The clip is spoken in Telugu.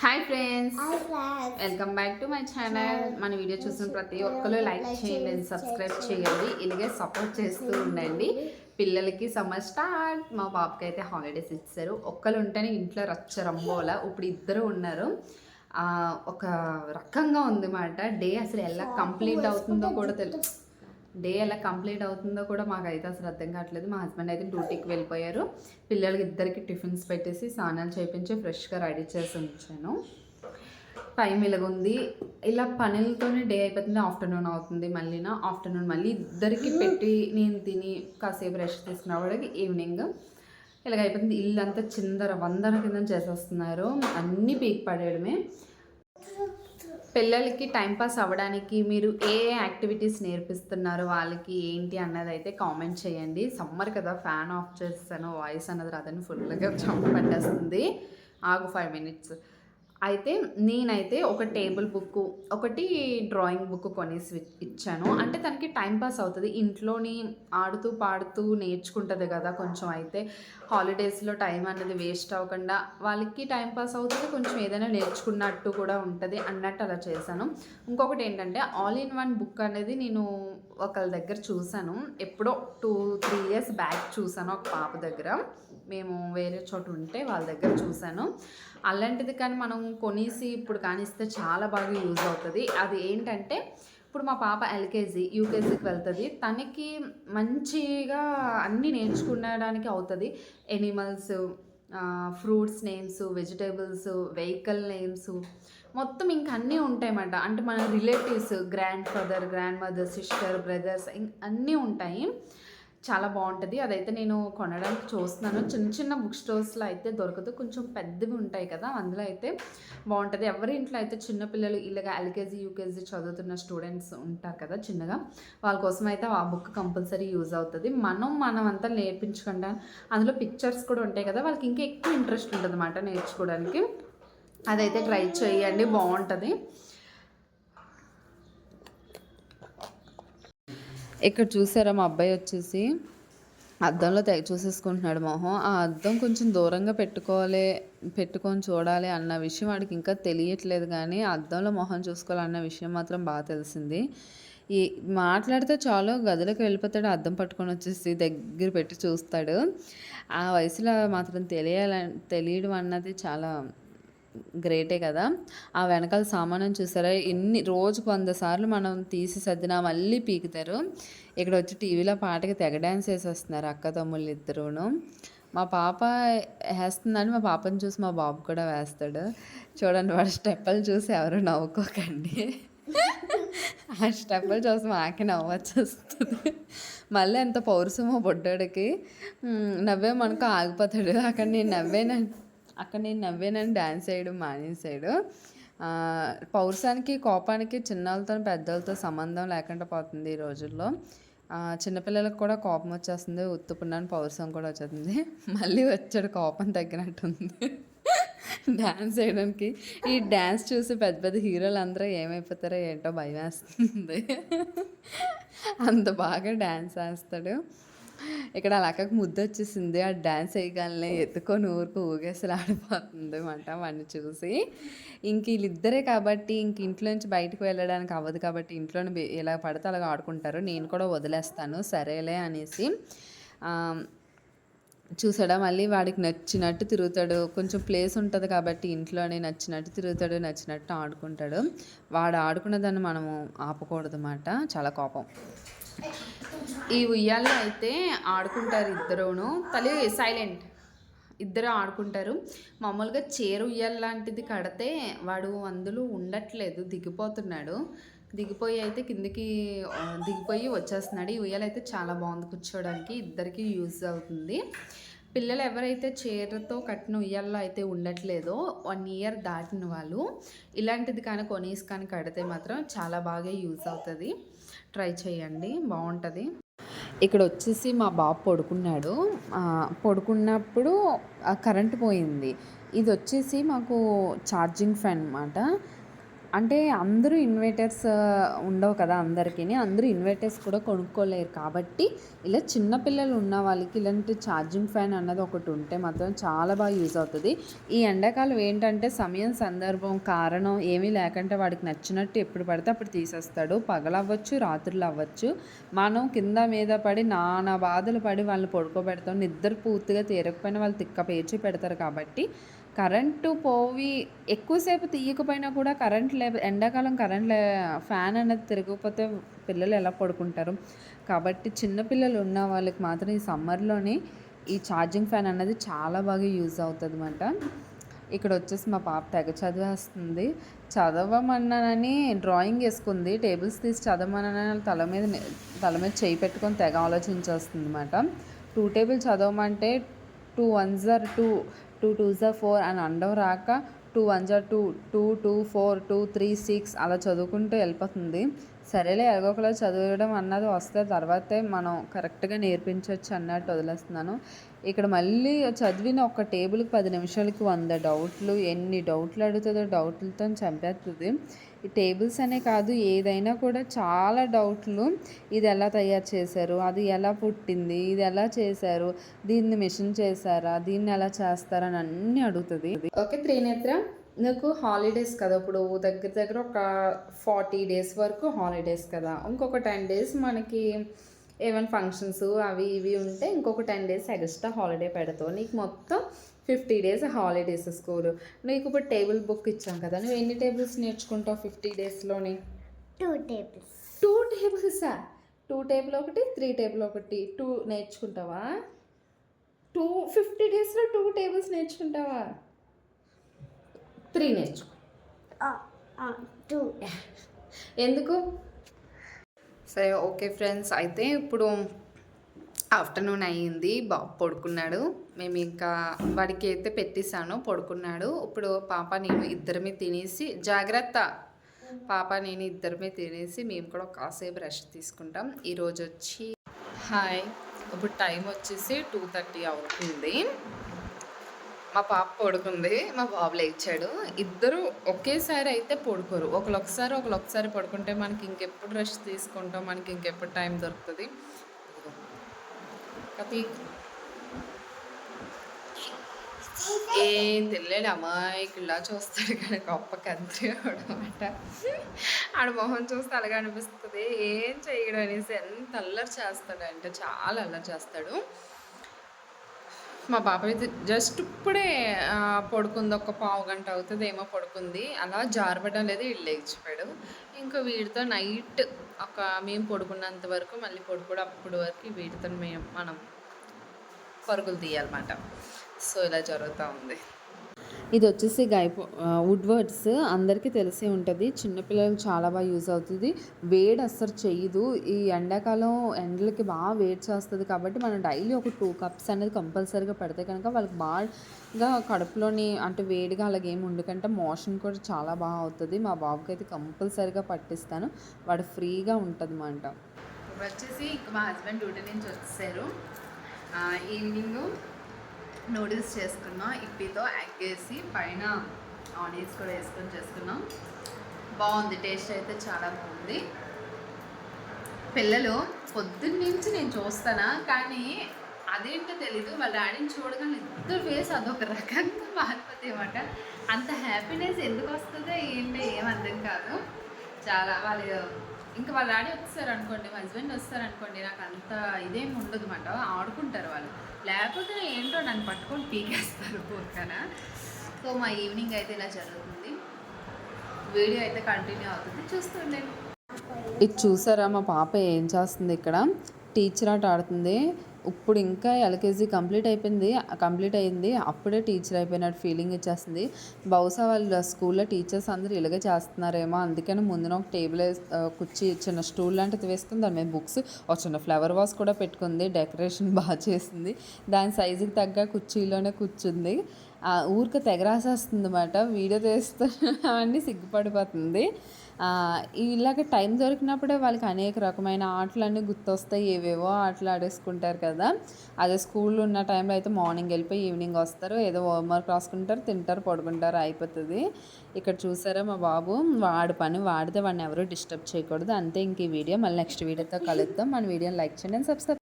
Hi friends welcome back to my channel మన వీడియో చూసిన ప్రతి ఒక్కరు లైక్ చేయండి సబ్స్క్రైబ్ చేయండి ఇలాగే సపోర్ట్ చేస్తూ ఉండండి. పిల్లలకి సమ్మర్ స్టార్ట్ మా బాబుకి అయితే హాలిడేస్ ఇచ్చారు. ఒక్కరు ఉంటేనే ఇంట్లో రచ్చ రంబోల. ఇప్పుడు ఇద్దరు ఉన్నారు. ఒక రకంగా ఉంది మాట డే అసలు ఎలా కంప్లీట్ అవుతుందో కూడా తెలుసు డే ఎలా కంప్లీట్ అవుతుందో కూడా మాకైతే అసలు అర్థం కావట్లేదు. మా హస్బెండ్ అయితే డ్యూటీకి వెళ్ళిపోయారు. పిల్లలకి ఇద్దరికి టిఫిన్స్ పెట్టేసి స్నానాలు చేయించి ఫ్రెష్గా రెడీ చేసి ఉంచాను టైం ఇలాగుంది. ఇలా పనులతోనే డే అయిపోతుంది ఆఫ్టర్నూన్ అవుతుంది మళ్ళీ ఆఫ్టర్నూన్ మళ్ళీ ఇద్దరికి పెట్టి నేను తిని కాసేపు రెస్ట్ తీసుకున్న వాడికి ఈవినింగ్. ఇలాగ అయిపోతుంది ఇల్లు అంతా చిందర వందర కింద చేసేస్తున్నారు. అన్నీ పీక్ పడేయడమే. పిల్లలకి టైంపాస్ అవ్వడానికి మీరు ఏ యాక్టివిటీస్ నేర్పిస్తున్నారు? వాళ్ళకి ఏంటి అన్నది అయితే కామెంట్ చేయండి. సమ్మర్ కదా ఫ్యాన్ ఆఫ్ చేస్తాను వాయిస్ అన్నది రాదని ఫుల్గా చంప పట్టేస్తుంది ఆగు ఫైవ్ మినిట్స్. అయితే నేనైతే ఒక టేబుల్ బుక్ ఒకటి డ్రాయింగ్ బుక్ కొనేసి ఇచ్చాను. అంటే తనకి టైం పాస్ అవుతుంది. ఇంట్లోని ఆడుతూ పాడుతూ నేర్చుకుంటుంది కదా కొంచెం అయితే. హాలిడేస్లో టైం అనేది వేస్ట్ అవ్వకుండా వాళ్ళకి టైం పాస్ అవుతుంది. కొంచెం ఏదైనా నేర్చుకున్నట్టు కూడా ఉంటుంది అన్నట్టు అలా చేశాను. ఇంకొకటి ఏంటంటే ఆల్ ఇన్ వన్ బుక్ అనేది నేను ఒకళ్ళ దగ్గర చూశాను ఎప్పుడో టూ త్రీ ఇయర్స్ బ్యాక్ చూశాను ఒక పాప దగ్గర. మేము వేరే చోట ఉంటే వాళ్ళ దగ్గర చూశాను అలాంటిది కానీ మనం కొనేసి ఇప్పుడు కానిస్తే చాలా బాగా యూజ్ అవుతుంది. అది ఏంటంటే ఇప్పుడు మా పాప ఎల్కేజీ యూకేజీకి వెళ్తుంది. తనకి మంచిగా అన్నీ నేర్చుకునడానికి అవుతుంది. Animals fruits names vegetables vehicle names మొత్తం ఇంక అన్నీ ఉంటాయన్నమాట. అంటే మన relatives grandfather grandmother sister brothers అన్నీ ఉంటాయి. చాలా బాగుంటుంది. అదైతే నేను కొనడానికి చూస్తున్నాను. చిన్న చిన్న బుక్ స్టోర్స్లో అయితే దొరకదు. కొంచెం పెద్దవి ఉంటాయి కదా అందులో అయితే బాగుంటుంది. ఎవరి ఇంట్లో అయితే చిన్నపిల్లలు ఇలాగ ఎల్కేజీ యూకేజీ చదువుతున్న స్టూడెంట్స్ ఉంటారు కదా చిన్నగా వాళ్ళ కోసం అయితే ఆ బుక్ కంపల్సరీ యూజ్ అవుతుంది. మనం మనం అంతా నేర్పించకుండా అందులో పిక్చర్స్ కూడా ఉంటాయి కదా వాళ్ళకి ఇంకా ఎక్కువ ఇంట్రెస్ట్ ఉంటుంది అన్నమాట నేర్చుకోవడానికి. అదైతే ట్రై చేయండి బాగుంటుంది. ఇక్కడ చూసారా మా అబ్బాయి వచ్చేసి అద్దంలో తెగ చూసేసుకుంటున్నాడు మొహం. ఆ అద్దం కొంచెం దూరంగా పెట్టుకోవాలి పెట్టుకొని చూడాలి అన్న విషయం వాడికి ఇంకా తెలియట్లేదు కానీ అద్దంలో మొహం చూసుకోవాలన్న విషయం మాత్రం బాగా తెలిసింది. ఈ మాట్లాడితే చాలు గదిలోకి వెళ్ళిపోతాడు అద్దం పట్టుకొని వచ్చేసి దగ్గర పెట్టి చూస్తాడు. ఆ వయసులో మాత్రం తెలియాల తెలియడం అన్నది చాలా గ్రేటే కదా. ఆ వెనకాల సామానం చూసారా? ఎన్ని రోజుకు వంద సార్లు మనం తీసి సర్దినా మళ్ళీ పీకుతారు. ఇక్కడ వచ్చి టీవీలో పాటకి తెగ డ్యాన్స్ వేసేస్తున్నారు అక్క తమ్ముళ్ళు ఇద్దరును. మా పాప వేస్తుందని మా పాపని చూసి మా బాబు కూడా వేస్తాడు. చూడండి వాడు స్టెప్పులు చూసి ఎవరు నవ్వుకోకండి. ఆ స్టెప్పులు చూసి మాకే నవ్వొచ్చేస్తుంది. మళ్ళీ ఎంత పౌరుషమో బొడ్డాడికి. నవ్వేమనుకో ఆగిపోతాడు. అక్కడ నేను నవ్వేనంటే అక్కడ నేను నవ్వానని డ్యాన్స్ వేయడం మానేసాడు ఆ, పౌరుషానికి కోపానికి చిన్నలతో పెద్దలతో సంబంధం లేకుండా పోతుంది ఈ రోజుల్లో. చిన్నపిల్లలకు కూడా కోపం వచ్చేస్తుంది. ఉత్తుపున్నాను పౌరుషం కూడా వచ్చేస్తుంది. మళ్ళీ వచ్చాడు కోపం తగ్గినట్టుంది. డ్యాన్స్ వేయడానికి. ఈ డ్యాన్స్ చూసి పెద్ద పెద్ద హీరోలు అందరూ ఏమైపోతారో ఏంటో భయం వేస్తుంది. అంత బాగా డ్యాన్స్ వేస్తాడు. ఇక్కడ అలకకు ముద్ద వచ్చేసింది. ఆ డ్యాన్స్ వేయగానే ఎత్తుకొని ఊరుకు ఊగేసలు ఆడిపోతుంది అనమాట వాడిని చూసి. ఇంక వీళ్ళిద్దరే కాబట్టి ఇంక ఇంట్లో నుంచి బయటకు వెళ్ళడానికి అవ్వదు కాబట్టి ఇంట్లోనే ఎలా పడితే అలాగ ఆడుకుంటారు. నేను కూడా వదిలేస్తాను సరేలే అనేసి. చూసాడా? మళ్ళీ వాడికి నచ్చినట్టు తిరుగుతాడు. కొంచెం ప్లేస్ ఉంటుంది కాబట్టి ఇంట్లోనే నచ్చినట్టు తిరుగుతాడు నచ్చినట్టు ఆడుకుంటాడు. వాడు ఆడుకున్న దాన్ని మనము ఆపకూడదు అన్నమాట చాలా కోపం. ఈ ఉయ్యాల్లో అయితే ఆడుకుంటారు ఇద్దరును. తల్లి సైలెంట్. ఇద్దరు ఆడుకుంటారు. మామూలుగా చీర ఉయ్యాల లాంటిది కడితే వాడు అందులో ఉండట్లేదు దిగిపోతున్నాడు. దిగిపోయి అయితే కిందికి దిగిపోయి వచ్చేస్తున్నాడు. ఈ ఉయ్యాల అయితే చాలా బాగుంది కూర్చోవడానికి ఇద్దరికి యూజ్ అవుతుంది. పిల్లలు ఎవరైతే చీరతో కట్టిన ఉయ్యాల్లో అయితే ఉండట్లేదో వన్ ఇయర్ దాటిన వాళ్ళు ఇలాంటిది కానీ కొనేసి కానీ కడితే మాత్రం చాలా బాగా యూజ్ అవుతుంది. ట్రై చేయండి. బాగుంటుంది ఇక్కడ వచ్చేసి మా బాబు పడుకున్నాడు. పడుకున్నప్పుడు కరెంట్ పోయింది. ఇది వచ్చేసి మాకు ఛార్జింగ్ ఫ్యాన్ అనమాట అంటే అందరూ ఇన్వర్టర్స్ ఉండవు కదా అందరికీ అందరూ ఇన్వర్టర్స్ కూడా కొనుక్కోలేరు కాబట్టి ఇలా చిన్నపిల్లలు ఉన్న వాళ్ళకి ఇలాంటి ఛార్జింగ్ ఫ్యాన్ అన్నది ఒకటి ఉంటే మాత్రం చాలా బాగా యూజ్ అవుతుంది. ఈ ఎండాకాలం ఏంటంటే సమయం సందర్భం కారణం ఏమీ లేకుంటే వాడికి నచ్చినట్టు ఎప్పుడు పడితే అప్పుడు తీసేస్తాడు. పగలవ్వచ్చు రాత్రులు అవ్వచ్చు. మనం కింద మీద పడి నానా బాధలు పడి వాళ్ళని పడుకోబెడతాం. నిద్ర పూర్తిగా తీరకపోయినా వాళ్ళు తిక్క పేర్చి పెడతారు కాబట్టి కరెంటు పోవి ఎక్కువసేపు తీయకపోయినా కూడా కరెంట్ లే ఎండాకాలం కరెంట్ లే ఫ్యాన్ అనేది తిరగకపోతే పిల్లలు ఎలా పడుకుంటారు? కాబట్టి చిన్నపిల్లలు ఉన్న వాళ్ళకి మాత్రం ఈ సమ్మర్లోనే ఈ ఛార్జింగ్ ఫ్యాన్ అనేది చాలా బాగా యూజ్ అవుతుంది అనమాట ఇక్కడ వచ్చేసి మా పాప తెగ చదివేస్తుంది. చదవమన్నానని డ్రాయింగ్ వేసుకుంది. టేబుల్స్ తీసి చదవమన్నానని తల మీద తల మీద చేయి పెట్టుకొని తెగ ఆలోచించేస్తుంది అనమాట two table చదవమంటే two ones are two two two జా ఫోర్ అని అనడం రాక టూ వన్ జా two two two four two three six అలా చదువుకుంటూ వెళ్ళిపోతుంది. సరేలే ఎలాగోకలా చదవడం అన్నది వస్తే తర్వాతే మనం కరెక్ట్గా నేర్పించవచ్చు అన్నట్టు వదిలేస్తున్నాను. ఇక్కడ మళ్ళీ చదివిన ఒక టేబుల్కి పది నిమిషాలకి వంద డౌట్లు ఎన్ని డౌట్లు అడుగుతుందో డౌట్లతో చంపేస్తుంది. ఈ టేబుల్స్ అనే కాదు ఏదైనా కూడా చాలా డౌట్లు. ఇది ఎలా తయారు చేశారు? అది ఎలా పుట్టింది? ఇది ఎలా చేశారు? దీన్ని మిషన్ చేశారా? దీన్ని ఎలా చేస్తారని అన్నీ అడుగుతుంది. ఓకే త్రినేత్ర నాకు హాలిడేస్ కదా. ఇప్పుడు దగ్గర దగ్గర ఒక ఫార్టీ డేస్ వరకు హాలిడేస్ కదా. ఇంకొక టెన్ డేస్ మనకి ఏమైనా ఫంక్షన్స్ అవి ఇవి ఉంటే ఇంకొక టెన్ డేస్ ఎక్స్ట్రా హాలిడే పెడతావు. నీకు మొత్తం ఫిఫ్టీ డేస్ హాలిడేస్ స్కూల్. నీకు ఇప్పుడు టేబుల్ బుక్ ఇచ్చాం కదా నువ్వు ఎన్ని టేబుల్స్ నేర్చుకుంటావు ఫిఫ్టీ డేస్లోని? Two tables. టూ టేబుల్సా? టూ టేబుల్ ఒకటి త్రీ టేబుల్ ఒకటి టూ నేర్చుకుంటావా? టూ ఫిఫ్టీ డేస్లో టూ టేబుల్స్ నేర్చుకుంటావా? త్రీ నేర్చుకో. టూ. ఎందుకు? సరే ఓకే ఫ్రెండ్స్ అయితే ఇప్పుడు ఆఫ్టర్నూన్ అయ్యింది. బాబు పడుకున్నాడు. మేము ఇంకా వాడికి అయితే పెట్టేశాను. పడుకున్నాడు. ఇప్పుడు పాప నేను ఇద్దరమే తినేసి జాగ్రత్త. పాప నేను ఇద్దరమే తినేసి మేము కూడా కాసేపు రెస్ట్ తీసుకుంటాం. ఈరోజు వచ్చి హాయ్. ఇప్పుడు టైం వచ్చేసి టూ థర్టీ అవుతుంది. మా పాప పడుకుంది. మా బాబు లేచాడు. ఇద్దరు ఒకేసారి అయితే పడుకోరు. ఒకరు ఒకసారి ఒకరు ఒకసారి పడుకుంటే మనకి ఇంకెప్పుడు రెస్ట్ తీసుకుంటాం. మనకి ఇంకెప్పుడు టైం దొరుకుతుంది. కతి ఏం తెలియడు అమాయకుల్లా చూస్తాడు కానీ గొప్ప కంత్రి అనమాట ఆడ మొహం చూస్తే అలాగే అనిపిస్తుంది. ఏం చేయడం అనేసి ఎంత అల్లరి చేస్తాడంటే చాలా అల్లరి చేస్తాడు. మా పాప అయితే జస్ట్ ఇప్పుడే పడుకుంది. ఒక పావు గంట అవుతుంది ఏమో పడుకుంది. అలా జారబడడం లేదు. వీళ్ళు లేచిపోయాడు. ఇంకా వీడితో నైట్ ఒక మేము పడుకున్నంత వరకు మళ్ళీ పడుకోడు అప్పుడు వరకు వీటితో మేము మనం పరుగులు తీయాలన్నమాట. సో ఇలా జరుగుతూ ఉంది. ఇది వచ్చేసి గైపో వుడ్ వర్డ్స్ అందరికీ తెలిసే ఉంటుంది. చిన్నపిల్లలకు చాలా బాగా యూజ్ అవుతుంది. వేడి అస్సలు చేయదు ఈ ఎండాకాలం ఎండలకి బాగా వేడి చేస్తుంది కాబట్టి మనం డైలీ ఒక టూ కప్స్ అనేది కంపల్సరీగా పెడితే కనుక వాళ్ళకి బాగా కడుపులోని అంటే వేడిగా అలాగే ఏమి ఉండకంటే మోషన్ కూడా చాలా బాగా అవుతుంది. మా బాబుకి అయితే కంపల్సరీగా పట్టిస్తాను. వాడు ఫ్రీగా ఉంటుంది అన్నమాట ఇప్పుడు వచ్చేసి మా హస్బెండ్ డ్యూటీ నుంచి వచ్చేసారు. ఈవినింగ్ నూడిల్స్ చేసుకున్నాం ఇప్పితో ఎగ్ వేసి పైన ఆనియన్స్ కూడా వేసుకొని చేసుకున్నాం. బాగుంది టేస్ట్ అయితే చాలా బాగుంది. పిల్లలు పొద్దున్న నుంచి నేను చూస్తానా కానీ అదేంటో తెలీదు. వాళ్ళ డాడీని చూడగానే ఇద్దరు ఫేస్ అదొక రకంగా మారిపోతాయి అన్నమాట. అంత హ్యాపీనెస్ ఎందుకు వస్తుందో ఏంటి ఏం అర్థం కాదు. చాలా వాళ్ళు ఇంకా వాళ్ళ డాడీ వస్తారు అనుకోండి మా హస్బెండ్ వస్తారు అనుకోండి నాకు అంత ఇదేం ఉండదు అన్నమాట. ఆడుకుంటారు వాళ్ళు. లేకపోతే ఏంటో నన్ను పట్టుకొని పీకేస్తారు ఊరికన సో మా ఈవినింగ్ అయితే ఇలా జరుగుతుంది. వీడియో అయితే కంటిన్యూ అవుతుంది. చూస్తుండండి ఇది చూసారా? మా పాప ఏం చేస్తుంది ఇక్కడ? టీచర్ ఆట ఆడుతుంది. ఇప్పుడు ఇంకా ఎల్కేజీ కంప్లీట్ అయిపోయింది కంప్లీట్ అయింది. అప్పుడే టీచర్ అయిపోయినట్టు ఫీలింగ్ ఇచ్చేస్తుంది. బహుశా వాళ్ళ స్కూల్లో టీచర్స్ అందరూ ఇలాగే చేస్తున్నారేమో అందుకని ముందున ఒక టేబుల్ కుర్చీ చిన్న స్టూల్ లాంటిది వేసుకుని దాని మీద బుక్స్ ఒక చిన్న ఫ్లవర్ వాస్ కూడా పెట్టుకుంది. డెకరేషన్ బాగా చేసింది. దాని సైజుకి తగ్గ కుర్చీలోనే కూర్చుంది. ఊరికే తెగ రాసేస్తుంది అనమాట వీడియో తీస్తే అన్నీ సిగ్గుపడిపోతుంది. ఇలాగ టైం దొరికినప్పుడే వాళ్ళకి అనేక రకమైన ఆటలన్నీ గుర్తొస్తాయి ఏవేవో ఆటలు ఆడేసుకుంటారు కదా. అదే స్కూల్లో ఉన్న టైంలో అయితే మార్నింగ్ వెళ్ళిపోయి ఈవినింగ్ వస్తారు. ఏదో హోంవర్క్ రాసుకుంటారు తింటారు పడుకుంటారు అయిపోతుంది. ఇక్కడ చూసారా మా బాబు? వాడి పని వాడితే వాడిని ఎవరు డిస్టర్బ్ చేయకూడదు. అంతే ఇంక ఈ వీడియో. మళ్ళీ నెక్స్ట్ వీడియోతో కలుద్దాం. మన వీడియోని లైక్ చేయండి సబ్స్క్రైబ్